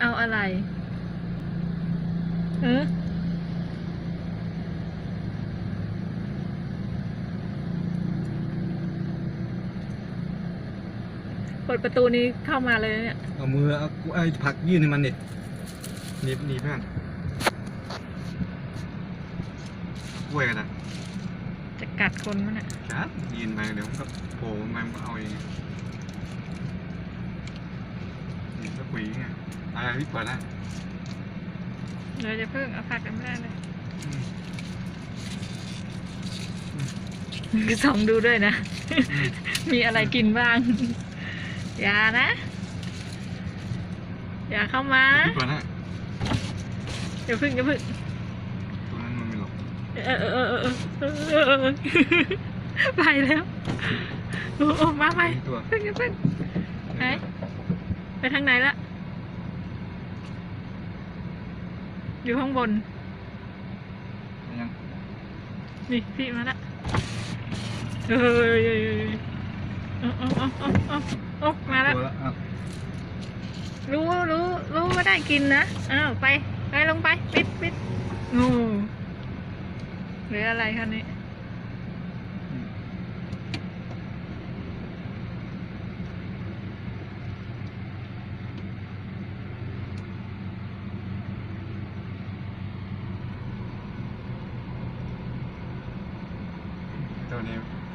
เอาอะไรเออเปิดประตูนี้เข้ามาเลยเนี่ยเอามือเอาไอ้ผักยื่นให้มันดิหนีบหนีบให้มันกล้วยกันนะจะกัดคนมันอะครับยืนไปเดี๋ยวมันก็โผล่มามันก็เอาเองนี่ก็คุยไง อะไรพี่เปิดนะเราจะเพิ่งเอาผักกันไม่ได้เลยอืมส่องดูด้วยนะอืมมีอะไรกินบ้าง อย่านะ อย่าเข้ามาพี่เปิดนะอย่าพึ่งอย่าพึ่งตัวนั้นมันไม่หลบเออเออเออเออเออเออเออไปแล้วโอ้โอ้มาไปมีตัวพึ่งอย่าพึ่งไหนไปทางไหนละ อยู่ข้างบน ยังนี่พี่มาละเฮ้ยเฮ้ยเฮ้ยเอาเอาเอาเอาเอาเอามาละ ตัวละอะรู้รู้รู้ว่าได้กินนะอ้าวไป ไปลงไป ปิดปิดงูหรืออะไรคะนี่ don't you?